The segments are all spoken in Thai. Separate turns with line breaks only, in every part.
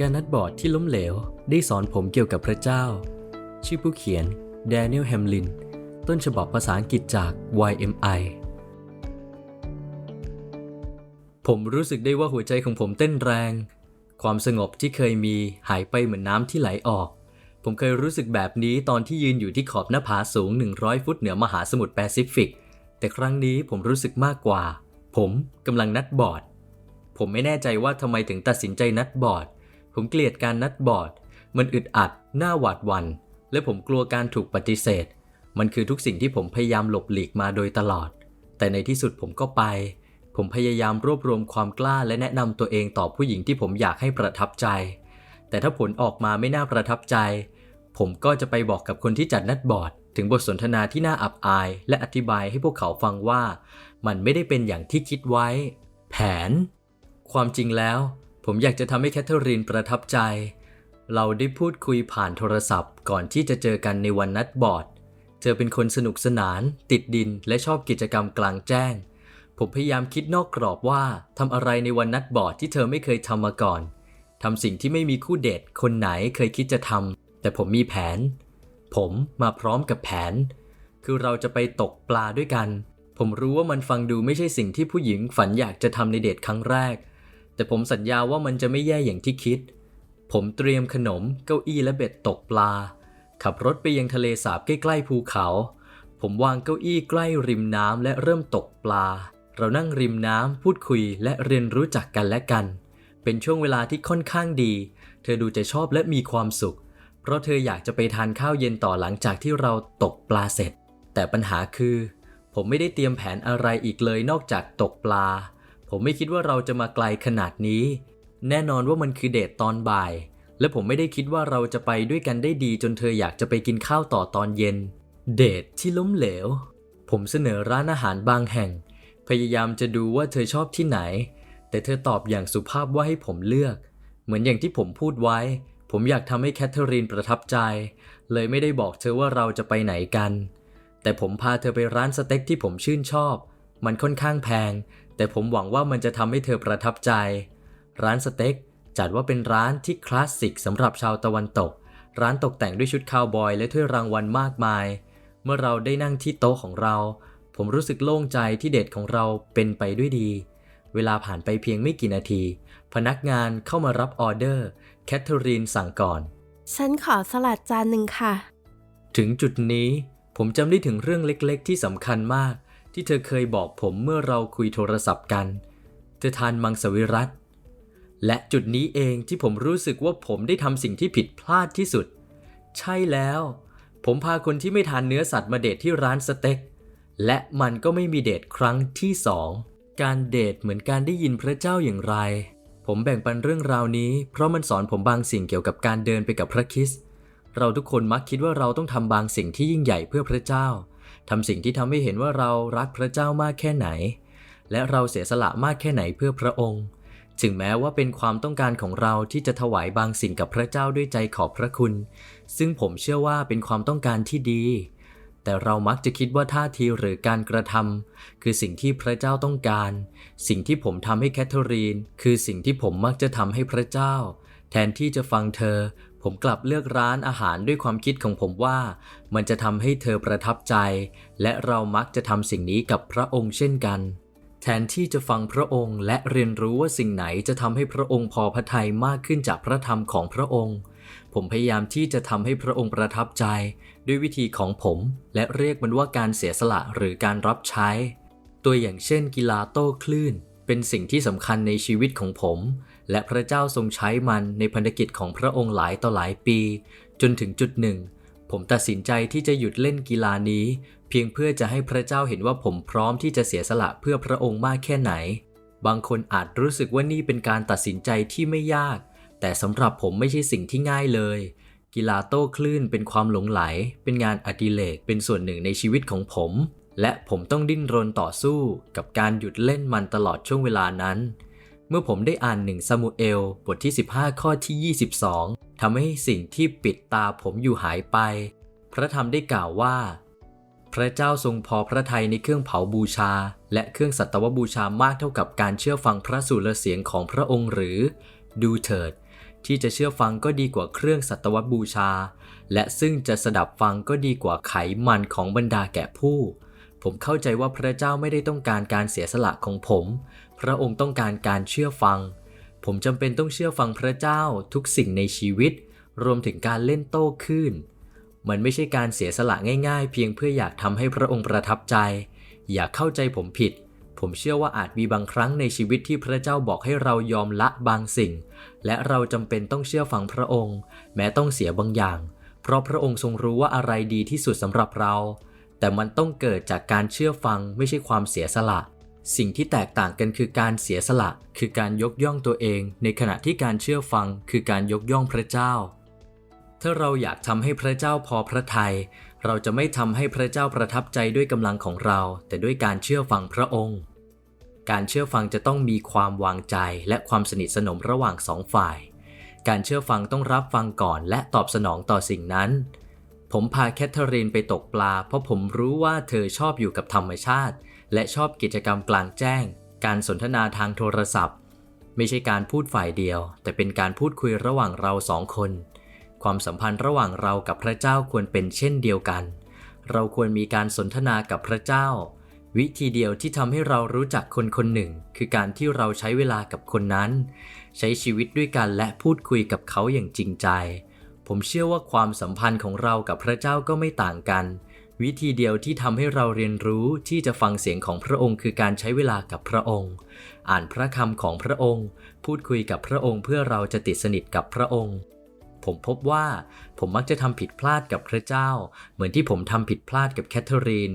การนัดบอร์ดที่ล้มเหลว ได้สอนผมเกี่ยวกับพระเจ้า ชื่อผู้เขียน Daniel Hamlin ต้นฉบับภาษาอังกฤษจาก YMI ผมรู้สึกได้ว่าหัวใจของผมเต้นแรง ความสงบที่เคยมีหายไปเหมือนน้ำที่ไหลออก ผมเคยรู้สึกแบบนี้ตอนที่ยืนอยู่ที่ขอบหน้าผาสูง 100 ฟุตเหนือมหาสมุทรแปซิฟิก แต่ครั้งนี้ผมรู้สึกมากกว่า ผมกำลังนัดบอร์ด ผมไม่แน่ใจว่าทำไมถึงตัดสินใจนัดบอร์ด ผมเกลียดการนัดบอร์ด มันอึดอัด หน้าหวาดหวัน และผมกลัวการถูกปฏิเสธ มันคือทุกสิ่งที่ผมพยายามหลบหลีกมาโดยตลอด แต่ในที่สุดผมก็ไป ผมพยายามรวบรวมความกล้าและแนะนำตัวเองต่อผู้หญิงที่ผมอยากให้ประทับใจ แต่ถ้าผลออกมาไม่น่าประทับใจ ผมก็จะไปบอกกับคนที่จัดนัดบอร์ด ถึงบทสนทนาที่น่าอับอาย และอธิบายให้พวกเขาฟังว่า มันไม่ได้เป็นอย่างที่คิดไว้ แผน ความจริงแล้ว ผมอยากจะทำให้แคทเธอรีนประทับใจ เราได้พูดคุยผ่านโทรศัพท์ ก่อนที่จะเจอกันในวันนัดบอร์ด เธอเป็นคนสนุกสนาน ติดดินและชอบกิจกรรมกลางแจ้ง ผมพยายามคิดนอกกรอบว่าทำอะไรในวันนัดบอร์ดที่เธอไม่เคยทำมาก่อนทำสิ่งที่ไม่มีคู่เดทคนไหนเคยคิดจะทำแต่ผมมีแผน ผมมาพร้อมกับแผน คือเราจะไปตกปลาด้วยกัน ผมรู้ว่ามันฟังดูไม่ใช่สิ่งที่ผู้หญิงฝันอยากจะทำในเดทครั้งแรก แต่ผมสัญญาว่ามันจะไม่แย่อย่างที่คิด ผมเตรียมขนม เก้าอี้และเบ็ดตกปลา ขับรถไปยังทะเลสาบใกล้ๆภูเขา ผมวางเก้าอี้ใกล้ริมน้ำและเริ่มตกปลา เรานั่งริมน้ำพูดคุยและเรียนรู้จักกันและกัน เป็นช่วงเวลาที่ค่อนข้างดี เธอดูจะชอบและมีความสุข เพราะเธออยากจะไปทานข้าวเย็นต่อหลังจากที่เราตกปลาเสร็จ แต่ปัญหาคือ ผมไม่ได้เตรียมแผนอะไรอีกเลยนอกจากตกปลา ผมไม่คิดว่าเราจะมาไกลขนาดนี้ แน่นอนว่ามันคือเดทตอนบ่าย และผมไม่ได้คิดว่าเราจะไปด้วยกันได้ดีจนเธออยากจะไปกินข้าวต่อตอนเย็น เดทที่ล้มเหลว ผมเสนอร้านอาหารบางแห่ง พยายามจะดูว่าเธอชอบที่ไหน แต่เธอตอบอย่างสุภาพว่าให้ผมเลือก เหมือนอย่างที่ผมพูดไว้ ผมอยากทำให้แคทเธอรีนประทับใจ เลยไม่ได้บอกเธอว่าเราจะไปไหนกัน แต่ผมพาเธอไปร้านสเต็กที่ผมชื่นชอบ มันค่อนข้างแพง แต่ผมหวังว่ามันจะทำให้เธอประทับใจ ร้านสเต็กจัดว่าเป็นร้านที่คลาสสิกสำหรับชาวตะวันตก ร้านตกแต่งด้วยชุดคาวบอยและถ้วยรางวัลมากมาย เมื่อเราได้นั่งที่โต๊ะของเรา ผมรู้สึกโล่งใจที่เดทของเราเป็นไปด้วยดี เวลาผ่านไปเพียงไม่กี่นาที พนักงานเข้ามารับออเดอร์ แคทเธอรีนสั่งก่อน
ฉันขอสลัดจานหนึ่งค่ะ
ถึงจุดนี้ผมจำได้ถึงเรื่องเล็กๆ ที่สำคัญมาก ที่เธอเคยบอกผมเมื่อเราคุยโทรศัพท์กัน เธอทานมังสวิรัตและจุดนี้เองที่ผมรู้สึกว่าผมได้ทำสิ่งที่ผิดพลาดที่สุด ใช่แล้ว ผมพาคนที่ไม่ทานเนื้อสัตว์มาเดทที่ร้านสเต็ก และมันก็ไม่มีเดทครั้งที่สอง การเดทเหมือนการได้ยินพระเจ้าอย่างไร ผมแบ่งปันเรื่องราวนี้ เพราะมันสอนผมบางสิ่งเกี่ยวกับการเดินไปกับพระคริสต์เราทุกคนมักคิดว่าเราต้องทำบางสิ่งที่ยิ่งใหญ่เพื่อพระเจ้า ทำสิ่งที่ทำให้เห็นว่าเรารักพระเจ้ามากแค่ไหน และเราเสียสละมากแค่ไหนเพื่อพระองค์ ถึงแม้ว่าเป็นความต้องการของเราที่จะถวายบางสิ่งกับพระเจ้าด้วยใจขอบพระคุณ ซึ่งผมเชื่อว่าเป็นความต้องการที่ดี แต่เรามักจะคิดว่าท่าทีหรือการกระทำคือสิ่งที่พระเจ้าต้องการ สิ่งที่ผมทำให้แคทเธอรีน คือสิ่งที่ผมมักจะทำให้พระเจ้า แทนที่จะฟังเธอ ผมกลับเลือกร้านอาหารด้วยความคิดของผมว่า มันจะทำให้เธอประทับใจ และเรามักจะทำสิ่งนี้กับพระองค์เช่นกัน แทนที่จะฟังพระองค์และเรียนรู้ว่าสิ่งไหนจะทำให้พระองค์พอพระทัยมากขึ้นจากพระธรรมของพระองค์ ผมพยายามที่จะทำให้พระองค์ประทับใจ ด้วยวิธีของผม และเรียกมันว่าการเสียสละหรือการรับใช้ ตัวอย่างเช่น กีฬาโต้คลื่น เป็นสิ่งที่สำคัญในชีวิตของผม และพระเจ้าทรงใช้มันในพันธกิจของพระองค์หลายต่อหลายปี จนถึงจุดหนึ่ง ผมตัดสินใจที่จะหยุดเล่นกีฬานี้ เพียงเพื่อจะให้พระเจ้าเห็นว่าผมพร้อมที่จะเสียสละเพื่อพระองค์มากแค่ไหน บางคนอาจรู้สึกว่านี่เป็นการตัดสินใจที่ไม่ยาก แต่สำหรับผมไม่ใช่สิ่งที่ง่ายเลย กีฬาโต้คลื่นเป็นความหลงไหล เป็นงานอดิเรกเป็นส่วนหนึ่งในชีวิตของผม และผมต้องดิ้นรนต่อสู้ กับการหยุดเล่นมันตลอดช่วงเวลานั้น เมื่อผมได้อ่านหนึ่งซามูเอลบทที่ 15 ข้อที่ 22ทำให้สิ่งที่ปิดตาผมอยู่หายไป พระธรรมได้กล่าวว่า พระเจ้าทรงพอพระทัยในเครื่องเผาบูชา และเครื่องสัตวบูชามากเท่ากับการเชื่อฟังพระสุรเสียงของพระองค์หรือ ดูเถิด ที่จะเชื่อฟังก็ดีกว่าเครื่องสัตวบูชา และซึ่งจะสดับฟังก็ดีกว่าไขมันของบรรดาแก่ผู้ ผมเข้าใจว่าพระเจ้าไม่ได้ต้องการการเสียสละของผม พระองค์ต้องการการเชื่อฟัง ผมจำเป็นต้องเชื่อฟังพระเจ้าทุกสิ่งในชีวิต รวมถึงการเล่นโต้คลื่น มันไม่ใช่การเสียสละง่ายๆ เพียงเพื่ออยากทำให้พระองค์ประทับใจ อย่าเข้าใจผมผิด ผมเชื่อว่าอาจมีบางครั้งในชีวิตที่พระเจ้าบอกให้เรายอมละบางสิ่ง และเราจำเป็นต้องเชื่อฟังพระองค์ แม้ต้องเสียบางอย่าง เพราะพระองค์ทรงรู้ว่าอะไรดีที่สุดสำหรับเรา แต่มันต้องเกิดจากการเชื่อฟังไม่ใช่ความเสียสละ สิ่งที่แตกต่างกันคือการเสียสละ คือการยกย่องตัวเอง ในขณะที่การเชื่อฟังคือการยกย่องพระเจ้า ถ้าเราอยากทำให้พระเจ้าพอพระทยัยเราจะไม่ทำให้พระเจ้าประทับใจด้วยกำลังของเรา แต่ด้วยการเชื่อฟังพระองค์ การเชื่อฟังจะต้องมีความวางใจและความสนิทสนมระหว่างสองฝ่าย การเชื่อฟังต้องรับฟังก่อนและตอบสนองต่อสิ่งนั้น ผมพาแคทเธอรีนไปตกปลา เพราะผมรู้ว่าเธอชอบอยู่กับธรรมชาติ และชอบกิจกรรมกลางแจ้ง การสนทนาทางโทรศัพท์ ไม่ใช่การพูดฝ่ายเดียว แต่เป็นการพูดคุยระหว่างเราสองคน ความสัมพันธ์ระหว่างเรากับพระเจ้าควรเป็นเช่นเดียวกัน เราควรมีการสนทนากับพระเจ้า วิธีเดียวที่ทำให้เรารู้จักคนคนหนึ่ง คือการที่เราใช้เวลากับคนนั้น ใช้ชีวิตด้วยกันและพูดคุยกับเขาอย่างจริงใจ ผมเชื่อว่าความสัมพันธ์ของเรากับพระเจ้าก็ไม่ต่างกัน วิธีเดียวที่ทำให้เราเรียนรู้ที่จะฟังเสียงของพระองค์คือการใช้เวลากับพระองค์ อ่านพระคำของพระองค์ พูดคุยกับพระองค์เพื่อเราจะติดสนิทกับพระองค์ ผมพบว่า ผมมักจะทำผิดพลาดกับพระเจ้า เหมือนที่ผมทำผิดพลาดกับแคทเธอรีน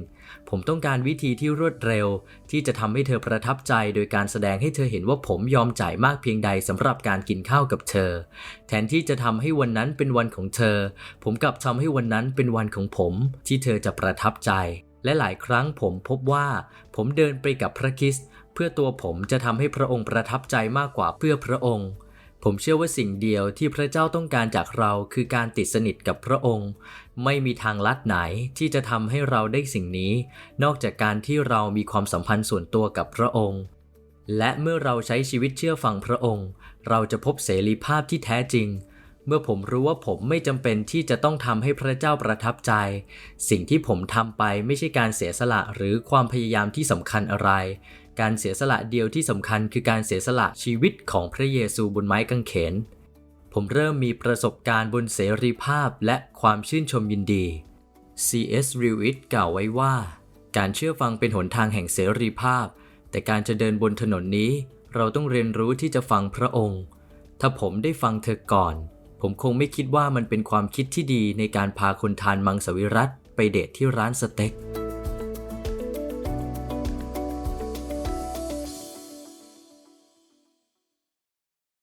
ผมต้องการวิธีที่รวดเร็ว ที่จะทำให้เธอประทับใจโดยการแสดงให้เธอเห็นว่าผมยอมจ่ายมากเพียงใดสำหรับการกินข้าวกับเธอ แทนที่จะทำให้วันนั้นเป็นวันของเธอ ผมกลับทำให้วันนั้นเป็นวันของผม ที่เธอจะประทับใจ และหลายครั้งผมพบว่า ผมเดินไปกับพระคริสต์เพื่อตัวผมจะทำให้พระองค์ประทับใจมากกว่าเพื่อพระองค์ ผมเชื่อว่าสิ่งเดียวที่พระเจ้าต้องการจากเราคือการติดสนิทกับพระองค์ ไม่มีทางลัดไหนที่จะทำให้เราได้สิ่งนี้ นอกจากการที่เรามีความสัมพันธ์ส่วนตัวกับพระองค์ และเมื่อเราใช้ชีวิตเชื่อฟังพระองค์ เราจะพบเสรีภาพที่แท้จริง เมื่อผมรู้ว่าผมไม่จำเป็นที่จะต้องทำให้พระเจ้าประทับใจ สิ่งที่ผมทำไปไม่ใช่การเสียสละหรือความพยายามที่สำคัญอะไร การเสียสละเดียวที่สำคัญคือการเสียสละชีวิตของพระเยซูบนไม้กางเขน ผมเริ่มมีประสบการณ์บนเสรีภาพและความชื่นชมยินดี C.S. Lewis กล่าวไว้ว่า การเชื่อฟังเป็นหนทางแห่งเสรีภาพ แต่การจะเดินบนถนนนี้ เราต้องเรียนรู้ที่จะฟังพระองค์ ถ้าผมได้ฟังเธอก่อน ผมคงไม่คิดว่ามันเป็นความคิดที่ดีในการพาคนทานมังสวิรัตไปเดทที่ร้านสเต็ก